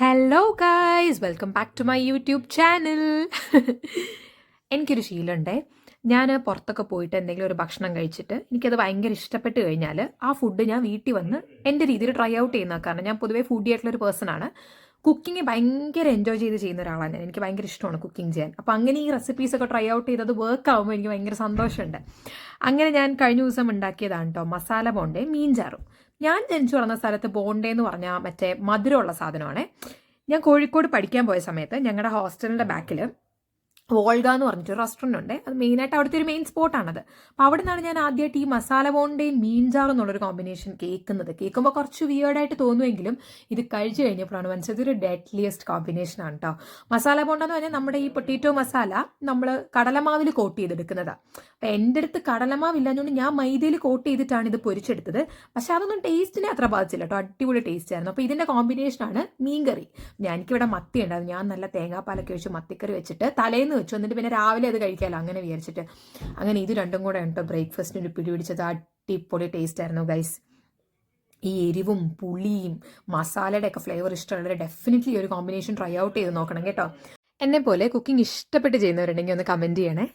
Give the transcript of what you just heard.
Hello guys welcome back to my YouTube channel എനിക്കൊരു ശീലമുണ്ടേ. ഞാൻ പുറത്തൊക്കെ പോയിട്ട് എന്തെങ്കിലും ഒരു ഭക്ഷണം കഴിച്ചിട്ട് എനിക്കത് ഭയങ്കര ഇഷ്ടപ്പെട്ട് കഴിഞ്ഞാൽ ആ ഫുഡ് ഞാൻ വീട്ടിൽ വന്ന് എന്റെ രീതിയിൽ ട്രൈ ഔട്ട് ചെയ്യുന്ന കാരണം ഞാൻ പൊതുവേ ഫുഡി ആയിട്ടുള്ളൊരു പേഴ്സൺ ആണ്. കുക്കിംഗ് ഭയങ്കര എൻജോയ് ചെയ്ത് ചെയ്യുന്ന ഒരാളാണ് ഞാൻ. എനിക്ക് ഭയങ്കര ഇഷ്ടമാണ് കുക്കിംഗ് ചെയ്യാൻ. അപ്പോൾ അങ്ങനെ ഈ റെസിപ്പീസ് ഒക്കെ ട്രൈ ഔട്ട് ചെയ്ത് അത് വർക്ക് ആകുമ്പോൾ എനിക്ക് ഭയങ്കര സന്തോഷമുണ്ട്. അങ്ങനെ ഞാൻ കഴിഞ്ഞ ദിവസം ഉണ്ടാക്കിയതാണ് കേട്ടോ മസാല ബോണ്ടേ മീൻചാറും. ഞാൻ ജനിച്ചു വളർന്ന സ്ഥലത്ത് ബോണ്ടേ എന്ന് പറഞ്ഞാൽ മറ്റേ മധുരമുള്ള സാധനമാണ്. ഞാൻ കോഴിക്കോട് പഠിക്കാൻ പോയ സമയത്ത് ഞങ്ങളുടെ ഹോസ്റ്റലിന്റെ ബാക്കിൽ വോൾഗ എന്ന് പറഞ്ഞിട്ട് ഒരു റെസ്റ്റോറന്റ് ഉണ്ട്. അത് മെയിനായിട്ട് അവിടുത്തെ ഒരു മെയിൻ സ്പോട്ടാണത് അപ്പോൾ അവിടെ നിന്നാണ് ഞാൻ ആദ്യമായിട്ട് ഈ മസാല ബോണ്ടയും മീൻചാർ എന്നുള്ളൊരു കോമ്പിനേഷൻ കേൾക്കുന്നത് കേൾക്കുമ്പോൾ കുറച്ച് വിയേർഡായിട്ട് തോന്നുമെങ്കിലും ഇത് കഴിച്ചു കഴിഞ്ഞപ്പോഴാണ് മനസ്സിലത് ഇതൊരു ഡെഡ്ലിയസ്റ്റ് കോമ്പിനേഷൻ ആണ് കേട്ടോ മസാല ബോണ്ട എന്ന് പറഞ്ഞാൽ നമ്മുടെ ഈ പൊട്ടേറ്റോ മസാല നമ്മൾ കടലമാവിൽ കോട്ട് ചെയ്തെടുക്കുന്നതാണ് അപ്പോൾ എന്റെ അടുത്ത് കടലമാവ് ഞാൻ മൈദയിൽ കോട്ട് ചെയ്തിട്ടാണ് ഇത് പൊരിച്ചെടുത്തത്. പക്ഷേ അതൊന്നും ടേസ്റ്റിനെ അത്ര ബാധിച്ചില്ല കേട്ടോ അടിപൊളി ടേസ്റ്റ് ആയിരുന്നു. അപ്പോൾ ഇതിന്റെ കോമ്പിനേഷനാണ് മീൻകറി. ഞാൻ എനിക്കിവിടെ മത്തി ഉണ്ടായിരുന്നു. ഞാൻ നല്ല തേങ്ങാപ്പാലൊക്കെ വെച്ച് മത്തിക്കറി വെച്ചിട്ട് തലേന്ന് വെച്ചു. എന്നിട്ട് പിന്നെ രാവിലെ അത് കഴിക്കാമല്ലോ അങ്ങനെ വിചാരിച്ചിട്ട്. അങ്ങനെ ഇത് രണ്ടും കൂടെ ഉണ്ടോ? ബ്രേക്ക്ഫാസ്റ്റിന് പിടി പിടിച്ചത് അടിപൊളി ടേസ്റ്റ് ആയിരുന്നു ഗൈസ് ഈ എരിവും പുളിയും മസാലയുടെ ഒക്കെ ഫ്ലേവർ ഇഷ്ടമുള്ളവർ ഡെഫിനറ്റ്ലി ഒരു കോമ്പിനേഷൻ ട്രൈ ഔട്ട് ചെയ്ത് നോക്കണം കേട്ടോ. എന്നെ പോലെ കുക്കിംഗ് ഇഷ്ടപ്പെട്ട് ചെയ്യുന്നവരുണ്ടെങ്കിൽ ഒന്ന് കമന്റ് ചെയ്യണേ.